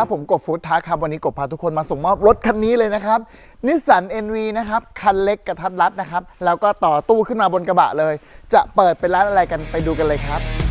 ครับ ผมกบฟู้ดทักครับ วันนี้กบพาทุกคนมาส่งมอบรถคันนี้เลยนะครับนิสสัน NV นะครับ คันเล็กกระทัดรัดนะครับ แล้วก็ต่อตู้ขึ้นมาบนกระบะเลย จะเปิดเป็นร้านอะไรกันไปดูกันเลยครับ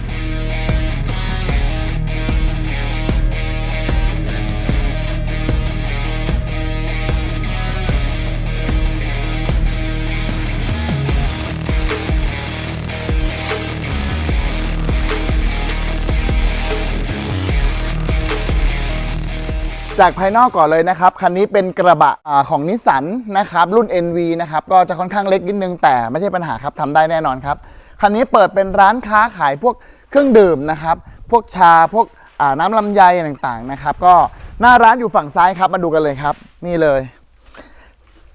จากภายนอกก่อนเลยนะครับ คันนี้เป็นกระบะอาของนิสสันนะครับ รุ่น NV นะครับ ก็จะค่อนข้างเล็กนิดนึงแต่ไม่ใช่ปัญหาครับทำได้แน่นอนครับ คันนี้เปิดเป็นร้านค้าขายพวกเครื่องดื่มนะครับ พวกชาพวกอ่าน้ำลำไยต่างๆนะครับ ก็หน้าร้านอยู่ฝั่งซ้ายครับ มาดูกันเลยครับ นี่เลย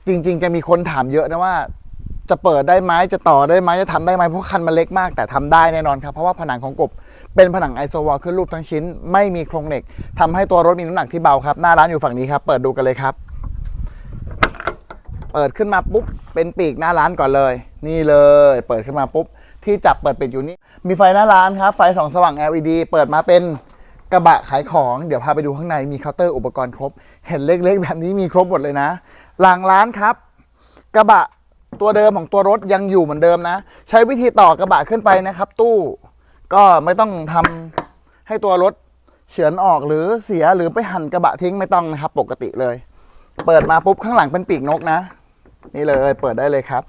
จริงๆ จะมีคนถามเยอะนะว่า จะเปิดได้ไหมจะต่อได้ไหมจะทำได้ไหมเพราะคันมันเล็กมาก แต่ทำได้แน่นอนครับ เพราะว่าผนังของกบเป็นผนังไอโซวอลขึ้นรูปทั้งชิ้น ไม่มีโครงเหล็กทำให้ตัวรถมีน้ำหนักที่เบาครับ หน้าร้านอยู่ฝั่งนี้ครับ เปิดดูกันเลยครับ เปิดขึ้นมาปุ๊บ เป็นปีกหน้าร้านก่อนเลย นี่เลย เปิดขึ้นมาปุ๊บ ที่จับเปิดปิดอยู่นี่ มีไฟหน้าร้านครับ ไฟสองสว่าง LED เปิดมาเป็นกระบะขายของ เดี๋ยวพาไปดูข้างใน มีเคาน์เตอร์อุปกรณ์ครบ เห็นเล็กๆ แบบนี้มีครบหมดเลยนะ หลังร้านครับ กระบะ ตัวเดิมของตัวรถยังอยู่เหมือนเดิมนะ ใช้วิธีต่อกระบะขึ้นไปนะครับ ตู้ก็ไม่ต้องทำให้ตัวรถเฉือนออกหรือเสียหรือไปหั่นกระบะทิ้งไม่ต้องนะครับ ปกติเลย เปิดมาปุ๊บข้างหลังเป็นปีกนกนะ นี่เลยเปิดได้เลยครับ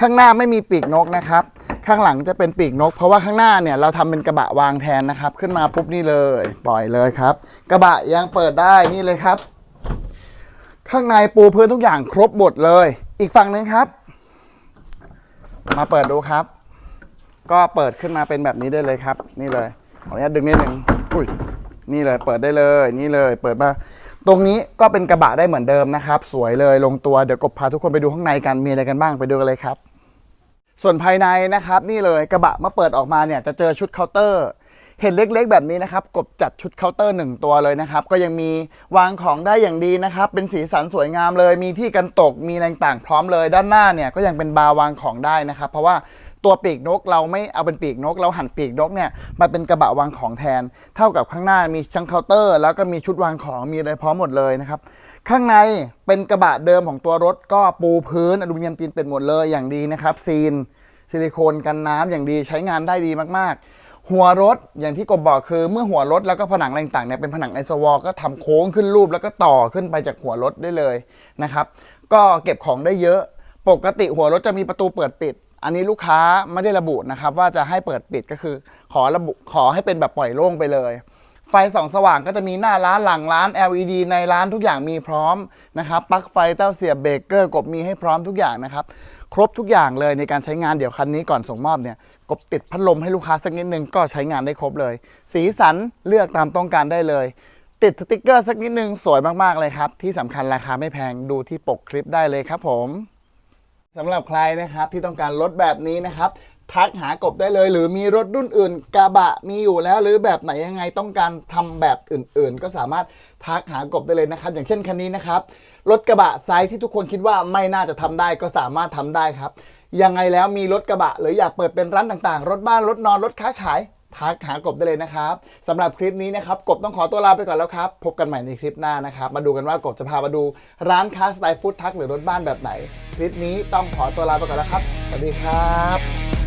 ข้างหน้าไม่มีปีกนกนะครับ ข้างหลังจะเป็นปีกนก เพราะว่าข้างหน้าเนี่ยเราทำเป็นกระบะวางแทนนะครับ ขึ้นมาปุ๊บนี่เลย ปล่อยเลยครับ กระบะยังเปิดได้นี่เลยครับ ข้างในปูพื้นทุกอย่างครบหมดเลย อีกฝั่งหนึ่งครับ มาเปิดดูครับ ก็เปิดขึ้นมาเป็นแบบนี้ได้เลยครับ นี่เลยขออนุญาตดึงนิดนึงอุ้ยนี่เลยเปิดได้เลยนี่เลยเปิดมา ตรงนี้ก็เป็นกระบะได้เหมือนเดิมนะครับ สวยเลยลงตัวเดี๋ยวกบพาทุกคนไปดูข้างในกันมีอะไรกันบ้างไปดูกันเลยครับ ส่วนภายในนะครับ นี่เลยกระบะเมื่อเปิดออกมาเนี่ยจะเจอชุดเคาน์เตอร์ เห็นเล็กๆ แบบนี้นะครับ กบจัดชุดเคาน์เตอร์หนึ่งตัวเลยนะครับ ก็ยังมีวางของได้อย่างดีนะครับ เป็นสีสันสวยงามเลย มีที่กันตก มีอะไรต่างๆพร้อมเลย ด้านหน้าเนี่ยก็ยังเป็นบาร์วางของได้นะครับ เพราะว่าตัวปีกนกเราไม่เอาเป็นปีกนก เราหันปีกนกเนี่ยมาเป็นกระบะวางของแทน เท่ากับข้างหน้ามีชั้งเคาน์เตอร์ แล้วก็มีชุดวางของมีอะไรพร้อมหมดเลยนะครับข้างในเป็นกระบะเดิมของตัวรถก็ปูพื้นอลูมิเนียมตีนเป็นหมดเลยอย่างดีนะครับซีนซิลิโคนกันน้ำอย่างดีใช้งานได้ดีมากๆ หัวรถอย่างที่กบบอกคือเมื่อหัวรถแล้วก็ผนังอะไรต่างๆเนี่ยเป็นผนังไอโซวอลก็ทำโค้งขึ้นรูปแล้วก็ต่อขึ้นไปจากหัวรถได้เลยนะครับ ก็เก็บของได้เยอะ ปกติหัวรถจะมีประตูเปิดปิด อันนี้ลูกค้าไม่ได้ระบุนะครับ ว่าจะให้เปิดปิดก็คือ ขอระบุขอให้เป็นแบบปล่อยโล่งไปเลย ไฟสองสว่างก็จะมีหน้าร้านหลังร้าน LED ในร้านทุกอย่างมีพร้อมนะครับปลั๊กไฟเต้าเสียบเบรกเกอร์กบมีให้พร้อมทุกอย่างนะครับ ครบทุกอย่างเลยในการใช้งานเดี๋ยวคันนี้ก่อนส่งมอบเนี่ยกบติดพัดลมให้ลูกค้าสักนิดนึงก็ใช้งานได้ครบเลย สีสันเลือกตามต้องการได้เลย ติดสติกเกอร์สักนิดนึงสวยมากๆเลยครับ ที่สำคัญราคาไม่แพงดูที่ปกคลิปได้เลยครับผมสำหรับใครนะครับที่ต้องการรถแบบนี้นะครับ ทักหากบได้เลย หรือมีรถรุ่นอื่นกระบะมีอยู่แล้ว หรือแบบไหนยังไงต้องการทำแบบอื่น ๆ ก็สามารถทักหากบได้เลยนะครับ อย่างเช่นคันนี้นะครับรถกระบะไซส์ที่ทุกคนคิดว่าไม่น่าจะทำได้ก็สามารถทำได้ครับยังไงแล้วมีรถกระบะ หรืออยากเปิดเป็นร้านต่างๆ รถบ้านรถนอนรถค้าขายทักหากบได้เลยนะครับสำหรับคลิปนี้นะครับกบต้องขอตัวลาไปก่อนแล้วครับ พบกันใหม่ในคลิปหน้านะครับ มาดูกันว่ากบจะพามาดูร้านค้าสไตล์ฟู้ดทักหรือรถบ้านแบบไหน คลิปนี้ต้องขอตัวลาไปก่อนแล้วครับ สวัสดีครับ